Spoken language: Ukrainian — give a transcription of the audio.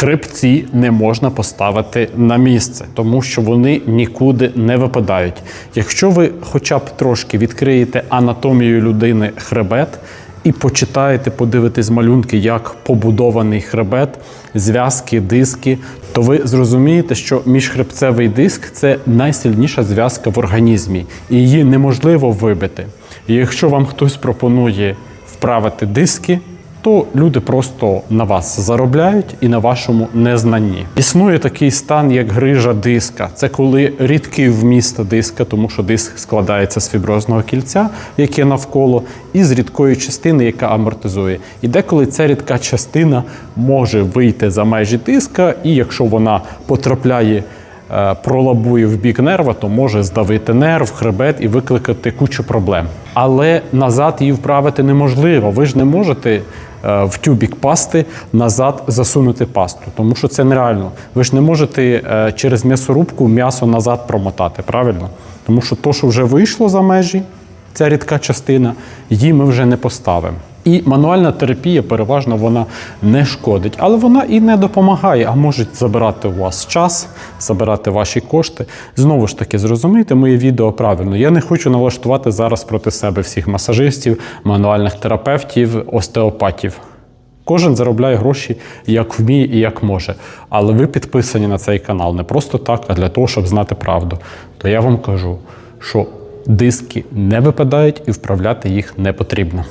Хребці не можна поставити на місце, тому що вони нікуди не випадають. Якщо ви хоча б трошки відкриєте анатомію людини хребет і почитаєте, подивитесь малюнки, як побудований хребет, зв'язки, диски, то ви зрозумієте, що міжхребцевий диск це найсильніша зв'язка в організмі, і її неможливо вибити. І якщо вам хтось пропонує вправити диски, то люди просто на вас заробляють і на вашому незнанні. Існує такий стан, як грижа диска. Це коли рідкий вміст диска, тому що диск складається з фіброзного кільця, яке навколо, і з рідкої частини, яка амортизує. І деколи ця рідка частина може вийти за межі диска, і якщо вона потрапляє пролабує в бік нерва, то може здавити нерв, хребет і викликати кучу проблем. Але назад її вправити неможливо. Ви ж не можете е, в тюбік пасти назад засунути пасту, тому що це нереально. Ви ж не можете е, через м'ясорубку м'ясо назад промотати, правильно? Тому що то, що вже вийшло за межі, ця рідка частина, її ми вже не поставимо. І мануальна терапія переважно вона не шкодить, але вона і не допомагає, а може забирати у вас час, забирати ваші кошти. Знову ж таки, зрозумійте моє відео правильно. Я не хочу налаштувати зараз проти себе всіх масажистів, мануальних терапевтів, остеопатів. Кожен заробляє гроші як вміє і як може. Але ви підписані на цей канал не просто так, а для того, щоб знати правду. То я вам кажу, що диски не випадають і вправляти їх не потрібно.